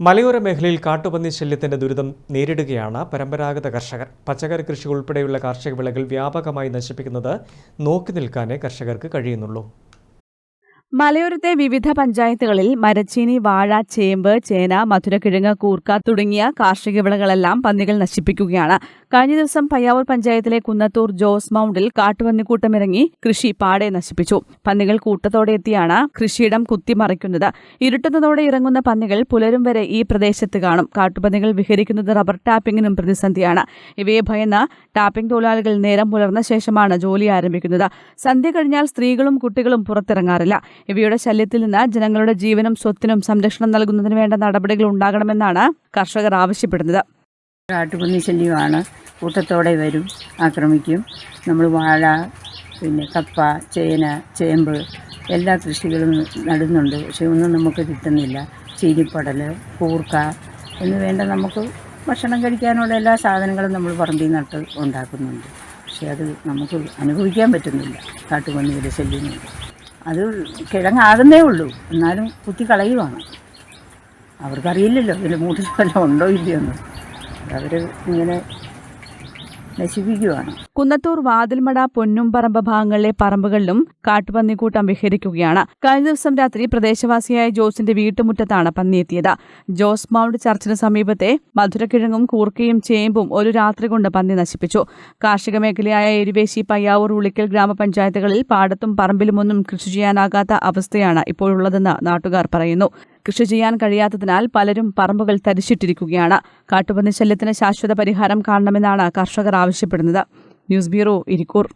മലയോര മേഖലയിൽ കാട്ടുപന്നി ശല്യത്തിന്റെ ദുരിതം നേരിടുകയാണ് പരമ്പരാഗത കർഷകർ. പച്ചക്കറി കൃഷി ഉൾപ്പെടെയുള്ള കാർഷിക വിളകൾ വ്യാപകമായി നശിപ്പിക്കുന്നത് നോക്കി നിൽക്കാനേ കർഷകർക്ക് കഴിയുന്നുള്ളൂ. മലയോരത്തെ വിവിധ പഞ്ചായത്തുകളിൽ മരച്ചീനി വാഴ ചേമ്പ് ചേന മധുരക്കിഴങ്ങ് കൂർക്ക തുടങ്ങിയ കാർഷിക വിളകളെല്ലാം പന്നികൾ നശിപ്പിക്കുകയാണ്. കഴിഞ്ഞ ദിവസം പയ്യാവൂർ പഞ്ചായത്തിലെ കുന്നത്തൂർ ജോസ് മൗണ്ടിൽ കാട്ടുപന്നിക്കൂട്ടം ഇറങ്ങി കൃഷി പാടെ നശിപ്പിച്ചു. പന്നികൾ കൂട്ടത്തോടെ എത്തിയാണ് കൃഷിയിടം കുത്തിമറിക്കുന്നത്. ഇരുട്ടുന്നതോടെ ഇറങ്ങുന്ന പന്നികൾ പുലരും വരെ ഈ പ്രദേശത്ത് കാണും. കാട്ടുപന്നികൾ വിഹരിക്കുന്നത് റബ്ബർ ടാപ്പിംഗിനും പ്രതിസന്ധിയാണ്. ഇവയെ ഭയന്ന് ടാപ്പിംഗ് തൊഴിലാളികൾ നേരം പുലർന്ന ശേഷമാണ് ജോലി ആരംഭിക്കുന്നത്. സന്ധ്യ കഴിഞ്ഞാൽ സ്ത്രീകളും കുട്ടികളും പുറത്തിറങ്ങാറില്ല. ഇവയുടെ ശല്യത്തിൽ നിന്ന് ജനങ്ങളുടെ ജീവനും സ്വത്തിനും സംരക്ഷണം നൽകുന്നതിന് വേണ്ട നടപടികൾ ഉണ്ടാകണമെന്നാണ് കർഷകർ ആവശ്യപ്പെടുന്നത്. കാട്ടുപന്നി ശല്യമാണ്. കൂട്ടത്തോടെ വരും ആക്രമിക്കും. നമ്മൾ വാഴ പിന്നെ കപ്പ ചേന ചേമ്പ് എല്ലാ കൃഷികളും നടുന്നുണ്ട്. പക്ഷെ ഒന്നും നമുക്ക് കിട്ടുന്നില്ല. ചീനിപ്പടൽ കൂർക്ക എന്ന് വേണ്ട നമുക്ക് ഭക്ഷണം കഴിക്കാനുള്ള എല്ലാ സാധനങ്ങളും നമ്മൾ പറമ്പിൽ നട്ട് ഉണ്ടാക്കുന്നുണ്ട്. പക്ഷേ അത് നമുക്ക് അനുഭവിക്കാൻ പറ്റുന്നില്ല. കാട്ടുപന്നിയുടെ ശല്യം കൊണ്ട്. അത് കിഴങ്ങാകുന്നേ ഉള്ളൂ. എന്നാലും കുത്തി കളയുവാണ്. അവർക്കറിയില്ലല്ലോ ഇതിൽ മൂട്ടിൽ വല്ലതും ഉണ്ടോ ഇല്ലയോ എന്ന് അവർ ഇങ്ങനെ നശിപ്പിക്കുവാണ്. കുന്നത്തൂർ വാതിൽമട പൊന്നുംപറമ്പ് ഭാഗങ്ങളിലെ പറമ്പുകളിലും കാട്ടുപന്നിക്കൂട്ടം വിഹരിക്കുകയാണ്. കഴിഞ്ഞ ദിവസം രാത്രി പ്രദേശവാസിയായ ജോസിന്റെ വീട്ടുമുറ്റത്താണ് പന്നിയെത്തിയത്. ജോസ് മൗണ്ട് ചർച്ചിന് സമീപത്തെ മധുരക്കിഴങ്ങും കൂർക്കയും ചേമ്പും ഒരു രാത്രി കൊണ്ട് പന്നി നശിപ്പിച്ചു. കാർഷിക മേഖലയായ എരിവേശി പയ്യാവൂർ ഉളിക്കൽ ഗ്രാമപഞ്ചായത്തുകളിൽ പാടത്തും പറമ്പിലുമൊന്നും കൃഷി ചെയ്യാനാകാത്ത അവസ്ഥയാണ് ഇപ്പോഴുള്ളതെന്ന് നാട്ടുകാർ പറയുന്നു. കൃഷി ചെയ്യാൻ കഴിയാത്തതിനാൽ പലരും പറമ്പുകൾ തരിച്ചിട്ടിരിക്കുകയാണ് കാട്ടുപന്നി ശല്യത്തിന് ശാശ്വത പരിഹാരം കാണണമെന്നാണ് കർഷകർ ആവശ്യപ്പെടുന്നത്. News bureau Irikkur.